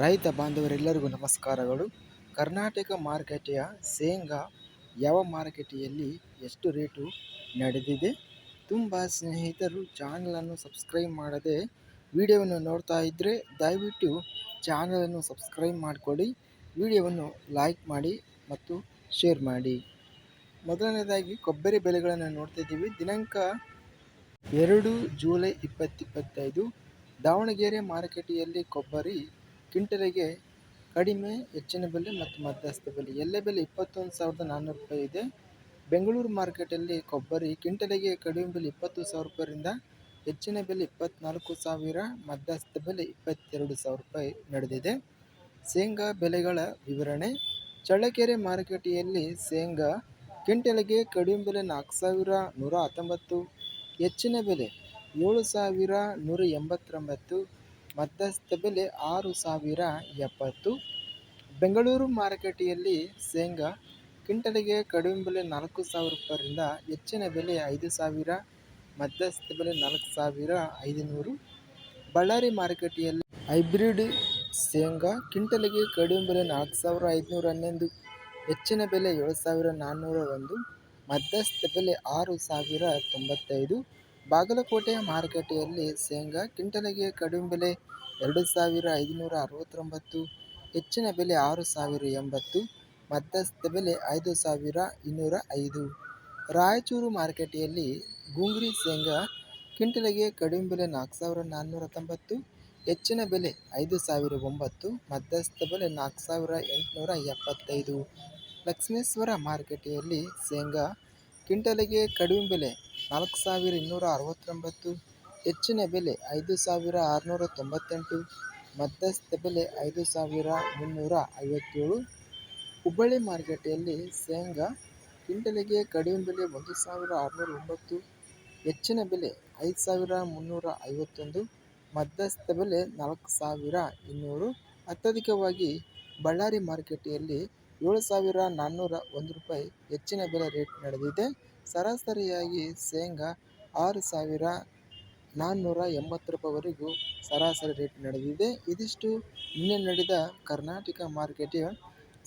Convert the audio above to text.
ರೈತ ಬಾಂಧವರೆಲ್ಲರಿಗೂ ನಮಸ್ಕಾರಗಳು. ಕರ್ನಾಟಕ ಮಾರುಕಟ್ಟೆಯ ಶೇಂಗಾ ಯಾವ ಮಾರುಕಟ್ಟೆಯಲ್ಲಿ ಎಷ್ಟು ರೇಟು ನಡೆದಿದೆ? ತುಂಬ ಸ್ನೇಹಿತರು ಚಾನಲನ್ನು ಸಬ್ಸ್ಕ್ರೈಬ್ ಮಾಡದೆ ವಿಡಿಯೋವನ್ನು ನೋಡ್ತಾ ಇದ್ದರೆ ದಯವಿಟ್ಟು ಚಾನಲನ್ನು ಸಬ್ಸ್ಕ್ರೈಬ್ ಮಾಡಿಕೊಳ್ಳಿ, ವಿಡಿಯೋವನ್ನು ಲೈಕ್ ಮಾಡಿ ಮತ್ತು ಶೇರ್ ಮಾಡಿ. ಮೊದಲನೇದಾಗಿ ಕೊಬ್ಬರಿ ಬೆಲೆಗಳನ್ನು ನೋಡ್ತಿದ್ದೀವಿ ದಿನಾಂಕ ಎರಡು ಜೂಲೈ ಇಪ್ಪತ್ತಿಪ್ಪತ್ತೈದು ದಾವಣಗೆರೆ ಮಾರುಕಟ್ಟೆಯಲ್ಲಿ ಕೊಬ್ಬರಿ ಕ್ವಿಂಟಲಿಗೆ ಕಡಿಮೆ, ಹೆಚ್ಚಿನ ಬೆಲೆ ಮತ್ತು ಮಧ್ಯಸ್ಥ ಬೆಲೆ. ಎಲ್ಲ ಬೆಲೆ? ಇಪ್ಪತ್ತೊಂದು ಸಾವಿರದ ನಾನ್ನೂರು ರೂಪಾಯಿ ಇದೆ. ಬೆಂಗಳೂರು ಮಾರ್ಕೆಟಲ್ಲಿ ಕೊಬ್ಬರಿ ಕ್ವಿಂಟಲಿಗೆ ಕಡಿಮೆ ಬೆಲೆ ಇಪ್ಪತ್ತು ಸಾವಿರ ರೂಪಾಯಿಂದ ಹೆಚ್ಚಿನ ಬೆಲೆ ಇಪ್ಪತ್ತ್ನಾಲ್ಕು ಸಾವಿರ, ಮಧ್ಯಸ್ಥ ಬೆಲೆ ಇಪ್ಪತ್ತೆರಡು ಸಾವಿರ ರೂಪಾಯಿ ನಡೆದಿದೆ. ಶೇಂಗಾ ಬೆಲೆಗಳ ವಿವರಣೆ. ಚಳ್ಳಕೆರೆ ಮಾರುಕಟ್ಟೆಯಲ್ಲಿ ಶೇಂಗಾ ಕ್ವಿಂಟಲಿಗೆ ಕಡಿಮೆ ಬೆಲೆ ನಾಲ್ಕು ಸಾವಿರ ನೂರ ಹತ್ತೊಂಬತ್ತು, ಹೆಚ್ಚಿನ ಬೆಲೆ ಏಳು ಸಾವಿರ ನೂರ ಎಂಬತ್ತೊಂಬತ್ತು ಮಧ್ಯಸ್ಥ ಬೆಲೆ ಆರು ಸಾವಿರ ಎಪ್ಪತ್ತು. ಬೆಂಗಳೂರು ಮಾರುಕಟ್ಟೆಯಲ್ಲಿ ಶೇಂಗಾ ಕ್ವಿಂಟಲಿಗೆ ಕಡಿಮೆ ಬೆಲೆ ನಾಲ್ಕು ಸಾವಿರ ರೂಪಾಯಿಂದ ಹೆಚ್ಚಿನ ಬೆಲೆ ಐದು ಸಾವಿರ, ಮಧ್ಯಸ್ಥ ಬೆಲೆ ನಾಲ್ಕು ಸಾವಿರ ಐದುನೂರು. ಬಳ್ಳಾರಿ ಮಾರುಕಟ್ಟೆಯಲ್ಲಿ ಹೈಬ್ರಿಡ್ ಶೇಂಗಾ ಕ್ವಿಂಟಲಿಗೆ ಕಡಿಮೆ ಬೆಲೆ ನಾಲ್ಕು ಸಾವಿರ ಐದುನೂರ ಹನ್ನೊಂದು, ಹೆಚ್ಚಿನ ಬೆಲೆ ಏಳು ಸಾವಿರ ನಾನ್ನೂರ ಒಂದು, ಮಧ್ಯಸ್ಥ ಬೆಲೆ ಆರು ಸಾವಿರ ತೊಂಬತ್ತೈದು. ಬಾಗಲಕೋಟೆ ಮಾರುಕಟ್ಟೆಯಲ್ಲಿ ಶೇಂಗಾ ಕ್ವಿಂಟಲಿಗೆ ಕಡಿಮೆ ಬೆಲೆ ಎರಡು ಸಾವಿರ ಐದುನೂರ ಅರವತ್ತೊಂಬತ್ತು, ಹೆಚ್ಚಿನ ಬೆಲೆ ಆರು ಸಾವಿರ ಎಂಬತ್ತು, ಮಧ್ಯಸ್ಥ ಬೆಲೆ ಐದು ಸಾವಿರ ಇನ್ನೂರ ಐದು. ರಾಯಚೂರು ಮಾರುಕಟ್ಟೆಯಲ್ಲಿ ಗುಂಗ್ರಿ ಶೇಂಗಾ ಕ್ವಿಂಟಲಿಗೆ ಕಡಿಮೆ ಬೆಲೆ ನಾಲ್ಕು ಸಾವಿರ ನಾನ್ನೂರ ತೊಂಬತ್ತು ಹೆಚ್ಚಿನ ಬೆಲೆ ಐದು ಸಾವಿರ ಒಂಬತ್ತು, ಮಧ್ಯಸ್ಥ ಬೆಲೆ ನಾಲ್ಕು ಸಾವಿರ ಎಂಟುನೂರ ಎಪ್ಪತ್ತೈದು. ಲಕ್ಷ್ಮೇಶ್ವರ ಮಾರುಕಟ್ಟೆಯಲ್ಲಿ ಶೇಂಗಾ ಕ್ವಿಂಟಲಿಗೆ ಕಡಿಮೆ ಬೆಲೆ ನಾಲ್ಕು ಸಾವಿರ ಇನ್ನೂರ ಅರವತ್ತೊಂಬತ್ತು, ಹೆಚ್ಚಿನ ಬೆಲೆ ಐದು ಸಾವಿರ ಆರುನೂರ ತೊಂಬತ್ತೆಂಟು, ಮಧ್ಯಸ್ಥ ಬೆಲೆ ಐದು ಸಾವಿರ ಮುನ್ನೂರ ಐವತ್ತೇಳು. ಹುಬ್ಬಳ್ಳಿ ಮಾರುಕಟ್ಟೆಯಲ್ಲಿ ಶೇಂಗಾ ಕ್ವಿಂಟಲಿಗೆ ಕಡಿಮೆ ಬೆಲೆ ಒಂದು ಸಾವಿರ ಆರುನೂರ ಒಂಬತ್ತು ಹೆಚ್ಚಿನ ಬೆಲೆ ಐದು ಸಾವಿರ ಮುನ್ನೂರ ಐವತ್ತೊಂದು, ಮಧ್ಯಸ್ಥ ಬೆಲೆ ನಾಲ್ಕು ಸಾವಿರ ಇನ್ನೂರು. ಅತ್ಯಧಿಕವಾಗಿ ಬಳ್ಳಾರಿ ಮಾರ್ಕೆಟೆಯಲ್ಲಿ ಏಳು ಸಾವಿರ ನಾನ್ನೂರ ಒಂದು ರೂಪಾಯಿ ಹೆಚ್ಚಿನ ಬೆಲೆ ರೇಟ್ ನಡೆದಿದೆ. ಸರಾಸರಿಯಾಗಿ ಶೇಂಗಾ ಆರು ಸಾವಿರ ನಾನ್ನೂರ ಎಂಬತ್ತು ರೂಪಾಯಿವರೆಗೂ ಸರಾಸರಿ ರೇಟ್ ನಡೆದಿದೆ. ಇದಿಷ್ಟು. ನಿನ್ನೆ ನಡೆದ ಕರ್ನಾಟಕ ಮಾರುಕಟ್ಟೆಯ